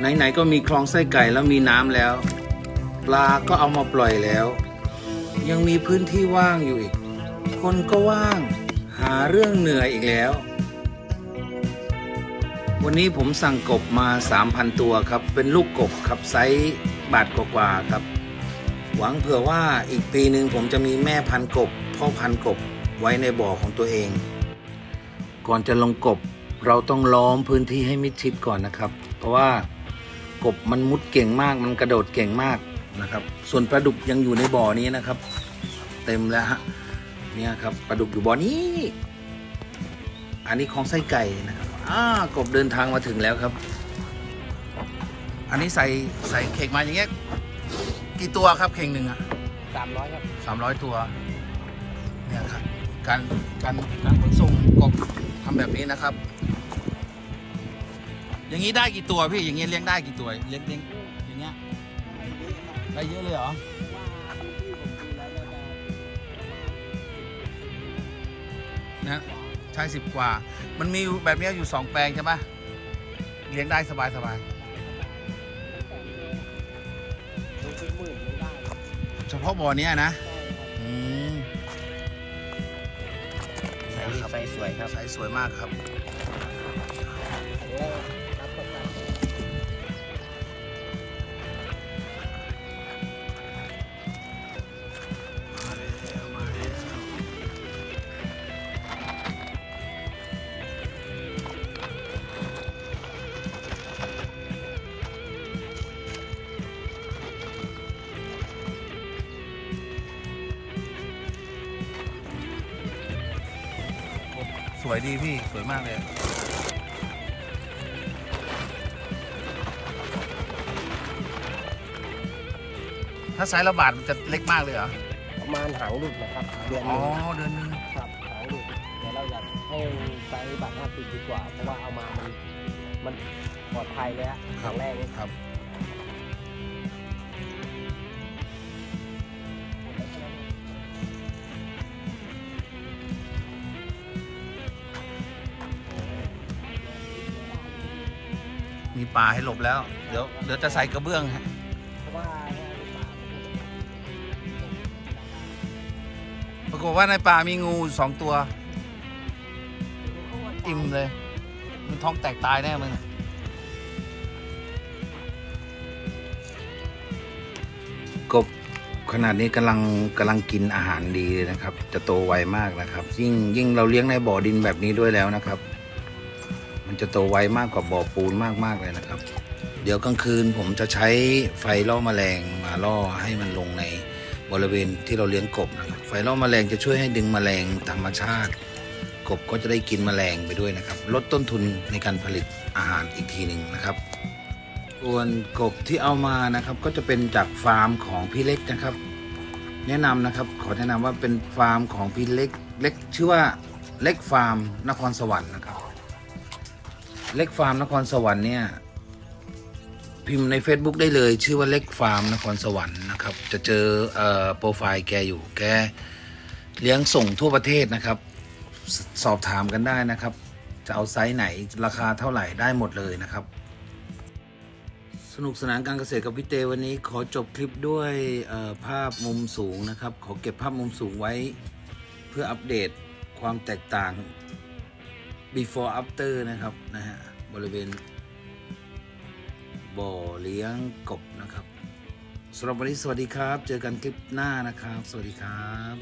ไหนๆก็มีคลองไส้ไก่แล้วมีน้ำแล้ว ปลาก็เอามาปล่อยแล้ว ยังมีพื้นที่ว่างอยู่อีก คนก็ว่าง หาเรื่องเหนื่อยอีกแล้ว วันนี้ผมสั่งกบมา 3,000 ตัวครับ เป็นลูกกบครับไซส์บาทกว่าๆครับ หวังเผื่อว่าอีกปีหนึ่งผมจะมีแม่พันกบ พ่อพันกบไว้ในบ่อของตัวเอง ก่อนจะลงกบเราต้องล้อมพื้นที่ให้มิดชิดก่อนนะครับ เพราะว่า กบมันมุดเก่งมาก มันกระโดดเก่งมากนะครับ ส่วนปลาดุกยังอยู่ในบ่อนี้นะครับ เต็มแล้วฮะเนี่ยครับปลาดุกอยู่บ่อนี้ อันนี้ของไส้ไก่นะครับอ่ากบเดินทางมาถึงแล้วครับ อันนี้ใส่ใส่เข่งมาอย่างเงี้ยกี่ตัวครับเข่งหนึ่งอะสามร้อยครับสามร้อยตัวเนี่ยครับการการการขนส่งกบทำแบบนี้นะครับ อย่างนี้ได้กี่ตัวพี่ อย่างนี้เลี้ยงได้กี่ตัว เลี้ยงเลี้ยงอย่างเงี้ยได้เยอะเลยเหรอ นะ ใช่สิบกว่า มันมีแบบเนี้ยอยู่สองแปลงใช่ปะเลี้ยงได้สบายสบายดูเป็นหมื่นไม่ได้เฉพาะบ่อเนี้ยนะ อืมใส่ใส่สวยครับ ใสสวยมากครับ วยดีพี่ สวยมากเลยถ้าไซส์ละบาทมันจะเล็กมากเลยเหรอ ประมาณหางหลุดนะครับ เดือนหอ๋อ นึงเดือนหนึง ครับหางหลุดเดี๋ยวเราอยากให้ไซส์บาทห้าสิบดีกว่า เพราะว่าเอามามันมันปลอดภัยเลยอะครั้งแรกนี่ครับ มีป่าให้หลบแล้ว เดี๋ยวเดี๋ยวจะใส่กระเบื้องฮะปรากฏว่าในป่ามีงูสองตัว อิ่มเลย มันท้องแตกตายแน่มึงกบขนาดนี้กำลังกำลังกินอาหารดีเลยนะครับ จะโตไวมากนะครับ ยิ่งยิ่งเราเลี้ยงในบ่อดินแบบนี้ด้วยแล้วนะครับ มันจะโตไวมากกว่าบ่อปูนมากๆเลยนะครับ เดี๋ยวกลางคืนผมจะใช้ไฟล่อแมลงมาล่อให้มันลงในบริเวณที่เราเลี้ยงกบนะครับไฟล่อแมลงจะช่วยให้ดึงแมลงธรรมชาติ กบก็จะได้กินแมลงไปด้วยนะครับ ลดต้นทุนในการผลิตอาหารอีกทีหนึ่งนะครับส่วนกบที่เอามานะครับก็จะเป็นจากฟาร์มของพี่เล็กนะครับ แนะนำนะครับขอแนะนำว่าเป็นฟาร์มของพี่เล็กเล็กชื่อว่าเล็กฟาร์มนครสวรรค์นะครับ เล็กฟาร์มนครสวรรค์เนี่ยพิมพ์ใน Facebook ได้เลย ชื่อว่าเล็กฟาร์มนครสวรรค์นะครับ จะเจอเออโปรไฟล์แกอยู่แกเลี้ยงส่งทั่วประเทศนะครับ สอบถามกันได้นะครับ จะเอาไซส์ไหนราคาเท่าไหร่ได้หมดเลยนะครับ สนุกสนานการเกษตรกับพี่เตวันนี้ขอจบคลิปด้วยภาพมุมสูงนะครับ ขอเก็บภาพมุมสูงไว้ เพื่ออัปเดตความแตกต่าง before after นะครับนะฮะบริเวณบ่อเลี้ยงกบนะครับสำหรับวันนี้สวัสดีครับ เจอกันคลิปหน้านะครับ สวัสดีครับ